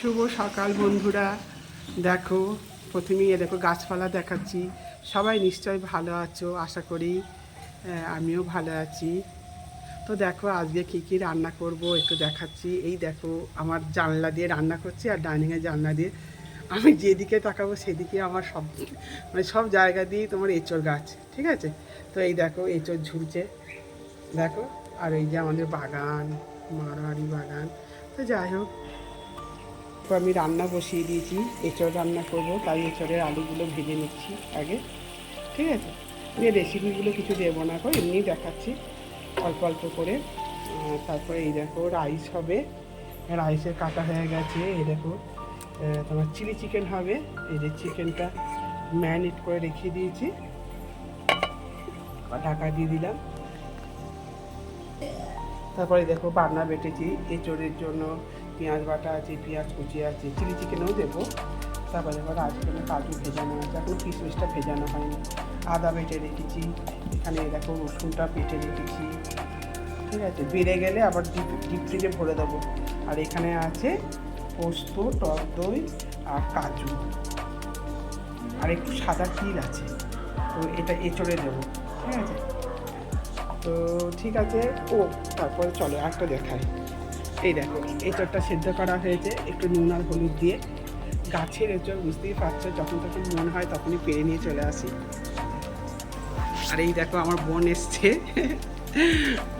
শুভ সকাল বন্ধুরা। দেখো, প্রথমেই দেখো গাছপালা দেখাচ্ছি। সবাই নিশ্চয় ভালো আছো, আশা করি আমিও ভালো আছি। তো দেখো, আজকে কী কী রান্না করব একটু দেখাচ্ছি। এই দেখো, আমার জানলা দিয়ে রান্না করছি আর ডাইনিংয়ের জানলা দিয়ে। আমি যেদিকে তাকাবো সেদিকে আমার সব মানে সব জায়গা দিয়েই তোমার এঁচড় গাছ, ঠিক আছে? তো এই দেখো, এঁচড় ঝুলছে। দেখো, আর এই যে আমাদের বাগান, মারোয়ারি বাগান। তো যাই হোক তো আমি রান্না বসিয়ে দিয়েছি, এঁচড় রান্না করব, তাই এঁচড়ের আলুগুলো ভেজে নিচ্ছি আগে, ঠিক আছে? আমি রেসিপিগুলো কিছু দেবো না করে এমনি দেখাচ্ছি, অল্প অল্প করে। তারপরে এই দেখো, রাইস হবে, রাইসের কাটা হয়ে গেছে, এই দেখো তোমার চিলি চিকেন হবে, এই যে চিকেনটা ম্যারিনেট করে রেখে দিয়েছি ঢাকা দিয়ে দিলাম। তারপরে দেখো বান্না বেটেছি, এঁচড়ের জন্য পেঁয়াজ বাটা আছে, পেঁয়াজ কুচি আছে, চিলি চিকেনও দেবো। তারপরে দেখো রাজকনে কাজু ভেজানো আছে। এখন কিশমিশটা ভেজানো হয়নি। আদা বেটে রেখেছি। এখানে দেখো রসুনটা বেটে রেখেছি। ঠিক আছে, বেড়ে গেলে আবার ডিপ ডিপ ফ্রিজে ভরে দেবো। আর এখানে আছে পোস্ত, টক দই আর কাজু। আর একটু সাদা তিল আছে। তো এটা এঁচড়ে দেবো। ঠিক আছে? তো ঠিক আছে, ও, তারপরে চলো একটা দেখাই। এই দেখো এঁচড়টা সেদ্ধ করা হয়েছে, একটু নুন আর হলুদ দিয়ে। গাছের এঁচড় বুঝতেই পারছ, যখন তখন মন হয় তখনই পেরে নিয়ে চলে আসি। আর এই দেখো, আমার বোন এসছে।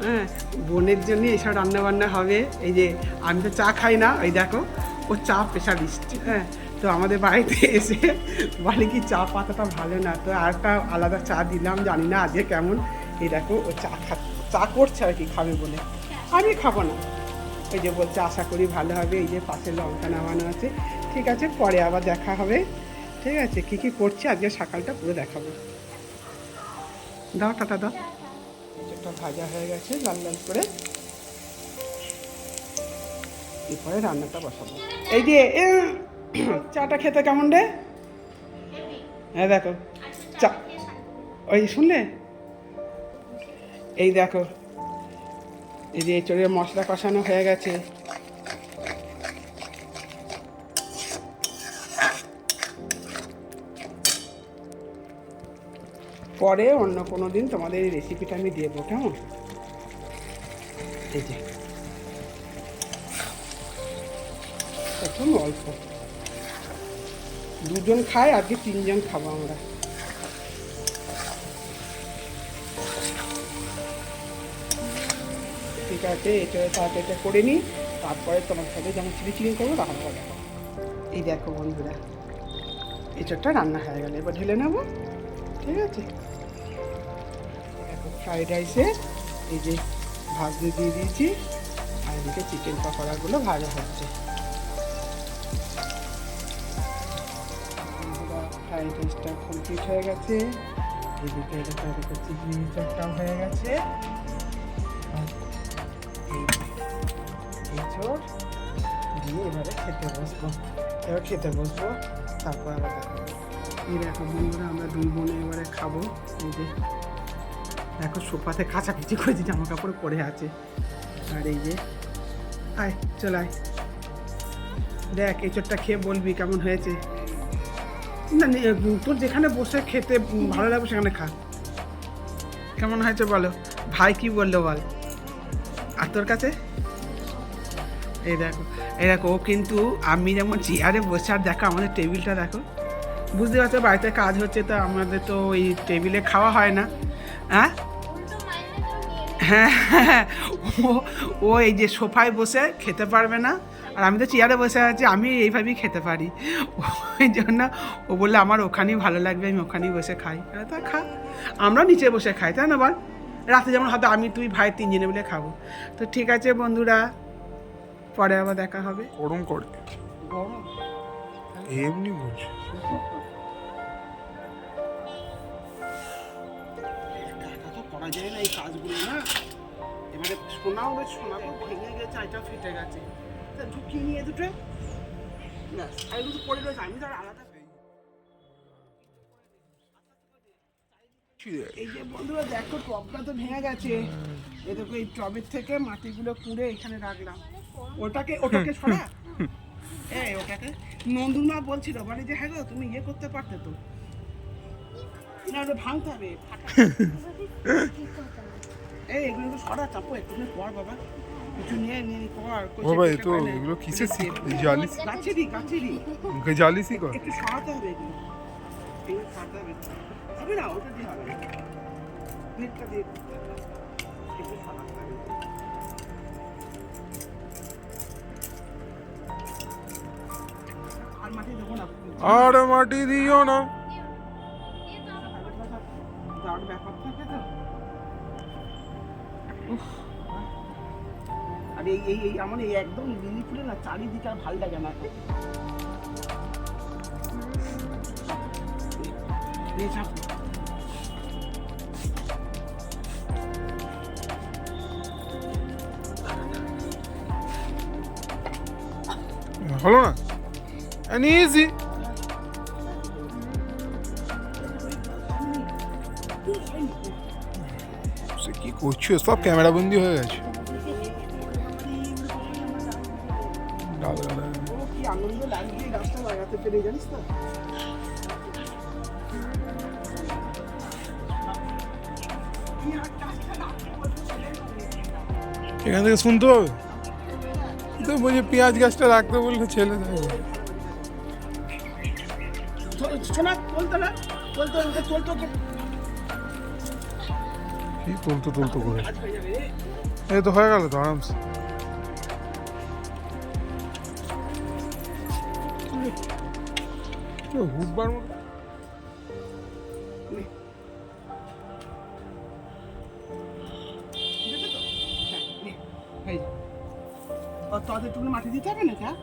হ্যাঁ বোনের জন্য এসব রান্না বান্না হবে। এই যে, আমি তো চা খাই না ওই দেখো, ও চা স্পেশালিস্ট। হ্যাঁ তো আমাদের বাড়িতে এসে বলে কি, চা পাতাটা ভালো না, তো আর একটা আলাদা চা দিলাম, জানি না আজকে কেমন। এই দেখো, ও চা খা, চা করছে আর কি, খাবে বলে। আমি খাব না। ওই যে বলছে, আশা করি ভালো হবে, এই যে পাশে লঙ্কা নামানো আছে। ঠিক আছে, পরে আবার দেখা হবে। ঠিক আছে, কী কী করছে আজকে সকালটা পুরো দেখাবো। দাও, টাটা দাও। একটা ভাজা হয়ে গেছে, লাল লাল করে। এরপরে রান্নাটা বসাবো। এই যে চাটা খেতে কেমন রে? হ্যাঁ দেখো। চা, ওই শুনলে? এই দেখো এই যে চড়ে মশলা কষানো হয়ে গেছে। পরে অন্য কোনো দিন তোমাদের এই রেসিপিটা আমি দেবো, কেমন? এই যে। প্রথম অল্প। দুজন খায় আজকে তিনজন খাব আমরা। আছে এটা তাড়াতাড়িটা করে নিই, তারপরে তোমার সাথে যেমন চিলি চিকেন করব, তখন করে এই দেখো বন্ধুরা এঁচড়টা রান্না হয়ে গেলে, এবার ঢেলে নেব, ঠিক আছে? দেখো ফ্রাইড রাইসে এই যে ভাত দিয়ে দিয়ে দিয়েছি, আর এদিকে চিকেন পকোড়াগুলো ভাজা হচ্ছে। ফ্রাইড রাইসটা কমপ্লিট হয়ে গেছে, এদিকে এটা দেখো চিকেন হয়ে গেছে। এঁচড় দিয়ে এবারে খেতে বসবো। এবার খেতে বসবো, তারপর আবার দেখো এই দেখো আমরা দুই বোনে এবারে খাব। এই যে, দেখো সোফাতে কাছাকাছি করেছি জামা কাপড় পরে আছে। আর এই যে, আয়, চল আয়। দেখ, এঁচড়টা খেয়ে বলবি কেমন হয়েছে। না, তোর যেখানে বসে খেতে ভালো লাগবে সেখানে খা। কেমন হয়েছে বলো? ভাই কি বলল বল? আর তোর কাছে? এই দেখো এই দেখো ও কিন্তু আমি যেমন চেয়ারে বসে আর দেখো আমাদের টেবিলটা দেখো। বুঝতে পারছ বাড়িতে কাজ হচ্ছে তো আমাদের তো ওই টেবিলে খাওয়া হয় না। হ্যাঁ? হ্যাঁ হ্যাঁ, ও ও এই যে সোফায় বসে খেতে পারবে না আর আমি তো চেয়ারে বসে আছি আমি এইভাবেই খেতে পারি। ওই জন্য ও বললে আমার ওখানেই ভালো লাগবে আমি ওখানেই বসে খাই। হ্যাঁ, তা খা। আমরা নিচে বসে খাই তাই না বল? রাতে যেমন হয়তো আমি তুই ভাই তিনজনে মিলে খাব। তো ঠিক আছে বন্ধুরা পরে আবার দেখা হবে। গরম করে। গরম? এমনি বলছি। তো করা যায় না এই কাজগুলো না। এবারে সোনাও বেশ সোনা তো ভেঙে গেছে এটা ফেটে গেছে। তা ঢুকিয়ে নিয়ে দুটো। ব্যাস আর এগুলো তো পড়ে রয়েছে আমি তো আর আলাদা এই যে বন্ধুরা দেখো টবটা তো ভেঙে গেছে। এ এই টবের থেকে মাটিগুলো কুড়ে এখানে রাখলাম। ওটাকে ওটাকে সরা। এই ওটাকে। নন্দুমা বলছিল বলে যে হ্যাঁ গো তুমি ইয়ে করতে পারতে তো। না ওটা ভাঙতে হবে। এই এগুলো একটু সরা চাপো একটু পর বাবা। কিছু নিয়ে নিয়ে কষে বাবা এ তো এগুলো কিসের শিখ জালি গাছেরই গাছেরই। জালি শিখ একটু সরাতে হবে। এগুলো এগুলো সরাতে হবে হবে না ওটা দিয়ে হবে। না প্লেটটা দিয়ে একটু সরাতে আর মাটি দেবো না? আর দিও না। আর এই এই এই আমার এই একদম লিলি ফুলে না চারিদিকে আর ভালো লাগে না। এখন। নে, চাপ। হলো না নিয়েছি সে কি করছ সব ক্যামেরা বন্দি হয়ে গেছে দাদা, দাদা। ও কি আনন্দ লাগছে এই গাছটা লাগাতে পেরে জানিস তো এখান থেকে শুনতে হবে তো বলছে পেঁয়াজ গাছটা রাখতে বললে ছেলে থাকবে শোনা বলতো না বলতো চলতো কি তুলতো তুলতো করে হয়ে। এই তো হয়ে গেল তো আরামসে হুটবার মতো একটু মাটি দিতে হবে না হ্যাঁ?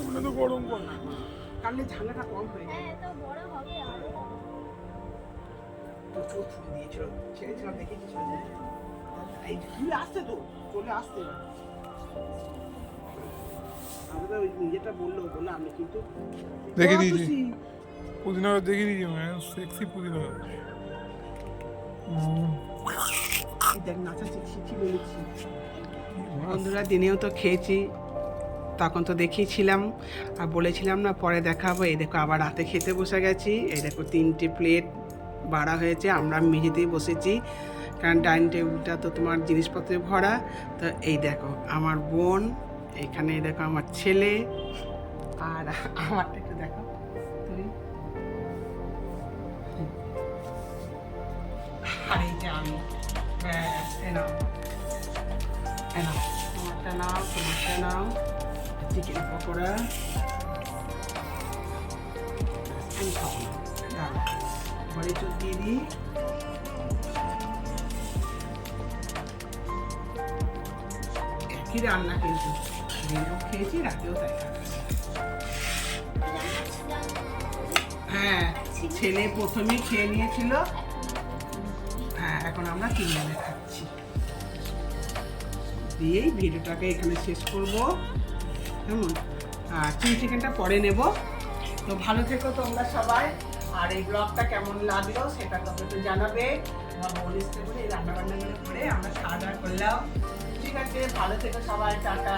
ওটা তো গরম কর। কারণ এই কম হয়ে যায় প্রচুর ফুল দিয়েছিল ছেড়েছিলাম দেখেছি এই আসছে তো চলে আসছে ওই নিজেটা বলল বলল আমি কিন্তু দেখে দিয়েছি। পুদিনা দেখে দিয়েছি মানে সেক্সি পুদিনা। এই দেখ শিখছি বলেছি বন্ধুরা দিনেও তো খেয়েছি তখন তো দেখিয়েছিলাম আর বলেছিলাম না পরে দেখাবো। এই দেখো আবার রাতে খেতে বসে গেছি। এই দেখো তিনটে প্লেট বাড়া হয়েছে আমরা মেঝেতেই বসেছি। কারণ ডাইনিং টেবিলটা তো তোমার জিনিসপত্রে ভরা। তো এই দেখো আমার বোন এখানে এই দেখো আমার ছেলে আর আমারটা নাও নাও তোমারটা নাও তোমারটা নাও চিকেন পকোড়া আমি খাব না দাঁড়াও বড়ি দিয়ে দিই একই রান্না কিন্তু দিনেও খেয়েছি রাতেও তাই হ্যাঁ ছেলে প্রথমেই খেয়ে নিয়েছিল। হ্যাঁ এখন আমরা তিনজনে খাচ্ছি দিয়েই ভিডিওটাকে এখানে শেষ করব। কেমন? আর চিলি চিকেনটা পরে নেব। তো ভালো থেকো তোমরা সবাই। আর এই ব্লগটা কেমন লাগল সেটা তোমরা তো জানাবে বলিসতে বলে এই রান্না বান্না করে আমরা খাওয়া দাওয়া করলাম। ঠিক আছে, ভালো থেকো সবাই, টাটা।